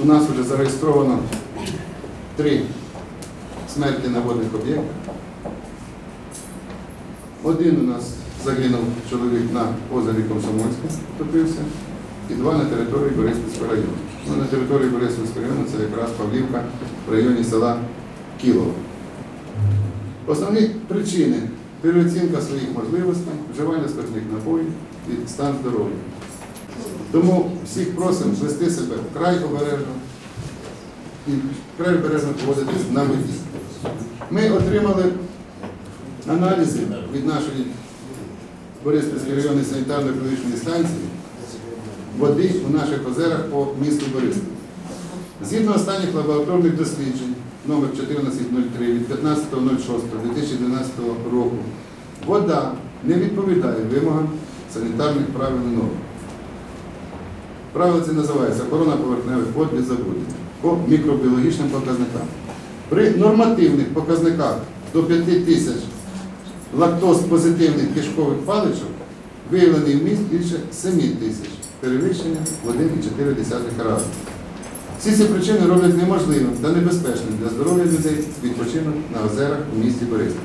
У нас вже зареєстровано три смерті на водних об'єктах. Один у нас загинув чоловік на озері Комсомольське, втопився, і два на території Бориспільського району. Ну, на території Бориспільського району це якраз Павлівка в районі села Кілово. Основні причини переоцінка своїх можливостей, вживання спиртних напоїв і стан здоров'я. Тому всіх просимо вести себе вкрай обережно і вкрай обережно поводитись на воді. Ми отримали аналізи від нашої Бориспільської районної санітарно-екологічної станції води у наших озерах по місту Бориспіль. Згідно останніх лабораторних досліджень номер 1403 від 15.06.2012 року, вода не відповідає вимогам санітарних правил норм. Правило це називається охорона поверхневих вод від забруднення по мікробіологічним показникам. При нормативних показниках до 5 тисяч лактоз-позитивних кишкових паличок виявлений вміст більше 7 тисяч, перевищення в 1,4 рази. Всі ці причини роблять неможливим та небезпечним для здоров'я людей відпочинок на озерах у місті Бориспіль.